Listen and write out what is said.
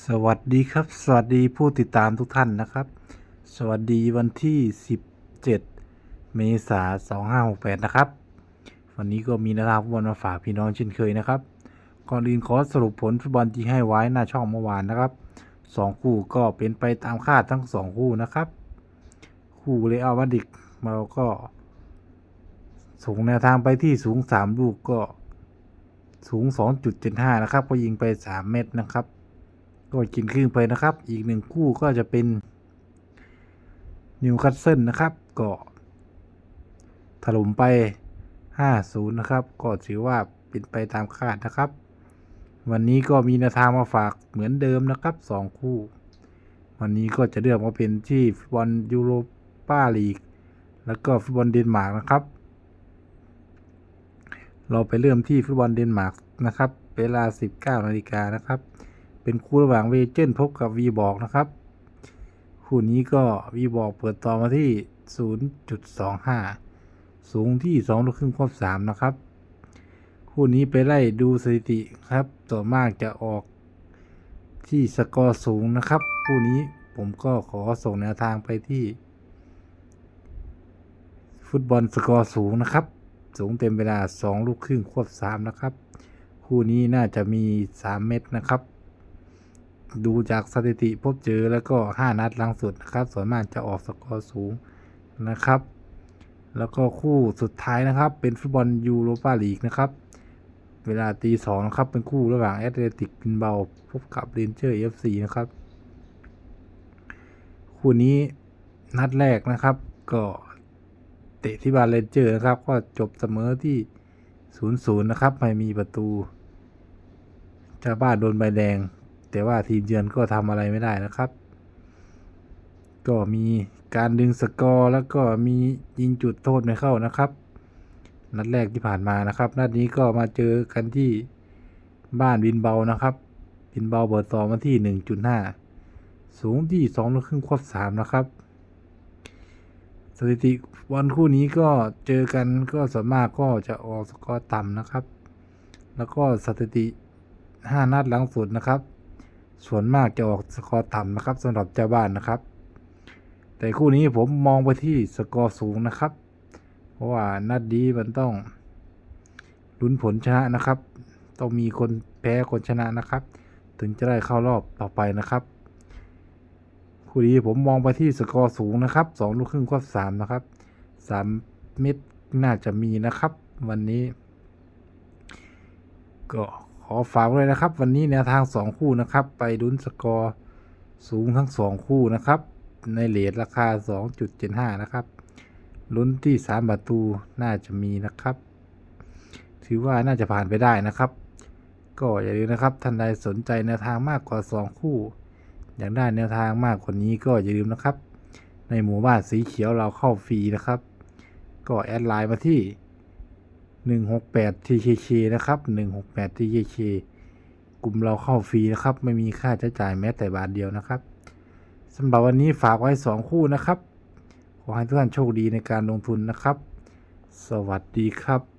สวัสดีครับ สวัสดีผู้ติดตามทุกท่านนะครับ สวัสดีวันที่ 17 เมษายน2568 นะครับ วันนี้ก็มีแนวทาฟุตบอลมาฝากพี่น้องเช่นเคยนะครับ ก่อนอื่นขอสรุปผลฟุตบอลที่ให้ไว้หน้าช่องเมื่อวานนะครับสองคู่ก็เป็นไปตามคาดทั้งสองคู่นะครับ คู่เรอัลมาดริดเราก็ส่งแนวทางไปที่สูง 3 ลูกก็สูง 2.75 นะครับ ก็ยิงไป 3 เม็ดนะครับ ก็กินครึ่งไปนะครับ อีกหนึ่งคู่ก็จะเป็นนิวคาสเซิลนะครับก็ถล่มไป 5-0 นะครับ ก็ถือว่าเป็นไปตามคาดนะครับ วันนี้ก็มีนวทางมาฝากเหมือนเดิมนะครับ 2 คู่ วันนี้ก็จะเลือกมาเป็นที่ฟุตบอลยูโรป้าลีก แล้วก็ฟุตบอลเดนมาร์กนะครับ เราไปเริ่มที่ฟุตบอลเดนมาร์กนะครับ เวลา 19นาฬิกานะครับ เป็นคู่ระหว่างเวเจนพบกับวีบอกนะครับ คู่นี้ก็วีบอกเปิดต่อมาที่ 0.25 สูงที่2ลูกครึ่งควบ3นะครับ คู่นี้ไปไล่ดูสถิติครับต่วนมากจะออกที่สกอร์สูงนะครับ คู่นี้ผมก็ขอส่งแนวทางไปที่ ฟุตบอลสกอร์สูงนะครับ สูงเต็มเวลา 2 ลูกครึ่งควบ 3 นะครับ คู่นี้น่าจะมี 3 เม็ดนะครับ ดูจากสถิติพบเจอแล้วก็ 5 นัดลังสุดนะครับ ส่วนมากจะออกสกอร์สูงนะครับ แล้วก็คู่สุดท้ายนะครับ เป็นฟุตบอลยูโรปาลีกนะครับ เวลาตีสองนะครับ เป็นคู่ระหว่างแอตเลติกบินเบาพบกับเรนเจอร์เอฟซีนะครับ คู่นี้นัดแรกนะครับ ก็เตะที่บาเลนเจอร์นะครับ ก็จบเสมอที่0-0นะครับ ไม่มีประตูชาวบ้านโดนใบแดง แต่ว่าทีมเยือนก็ทำอะไรไม่ได้นะครับ ก็มีการดึงสกอร์แล้วก็มียิงจุดโทษไม่เข้านะครับ นัดแรกที่ผ่านมานะครับ นัดนี้ก็มาเจอกันที่บ้านบินเบานะครับบินเบาเปิดต่อมาที่ 1.5 สูงที่2ลูกครึ่งควบ3นะครับสถิติวันคู่นี้ก็เจอกันก็ส่วนมากก็จะออกสกอร์ต่ำนะครับ แล้วก็สถิติ 5 นัดหลังสุดนะครับ ส่วนมากจะออกสกอร์ต่ำนะครับสำหรับเจ้าบ้านนะครับ แต่คู่นี้ผมมองไปที่สกอร์สูงนะครับ เพราะว่านัดนี้มันต้องลุ้นผลชนะนะครับ ต้องมีคนแพ้คนชนะนะครับ ถึงจะได้เข้ารอบต่อไปนะครับคู่นี้ผมมองไปที่สกอร์สูงนะครับสองลูกครึ่งควบสามนะครับสามเม็ดน่าจะมีนะครับ วันนี้ ก็ อฝากเลยนะครับ วันนี้แนวทางสองคู่นะครับ ไปดุนสกอร์สูงทั้งสองคู่นะครับ ในเลทราคา 2.75 นะครับ ลุ้นที่ 3 ประตูน่าจะมีนะครับ ถือว่าน่าจะผ่านไปได้นะครับ ก็อย่าลืมนะครับท่านใดสนใจแนวทางมากกว่า 2 คู่ อยากได้แนวทางมากกว่านี้ก็อย่าลืมนะครับ ในหมู่บ้านสีเขียวเราเข้าฟรีนะครับ ก็แอดไลน์มาที่ 168 TKK นะครับ 168 TKK กลุ่มเราเข้าฟรีนะครับ ไม่มีค่าใช้จ่ายแม้แต่บาทเดียวนะครับสำหรับวันนี้ฝากไว้ 2 คู่นะครับ ขอให้ทุกท่านโชคดีในการลงทุนนะครับ สวัสดีครับ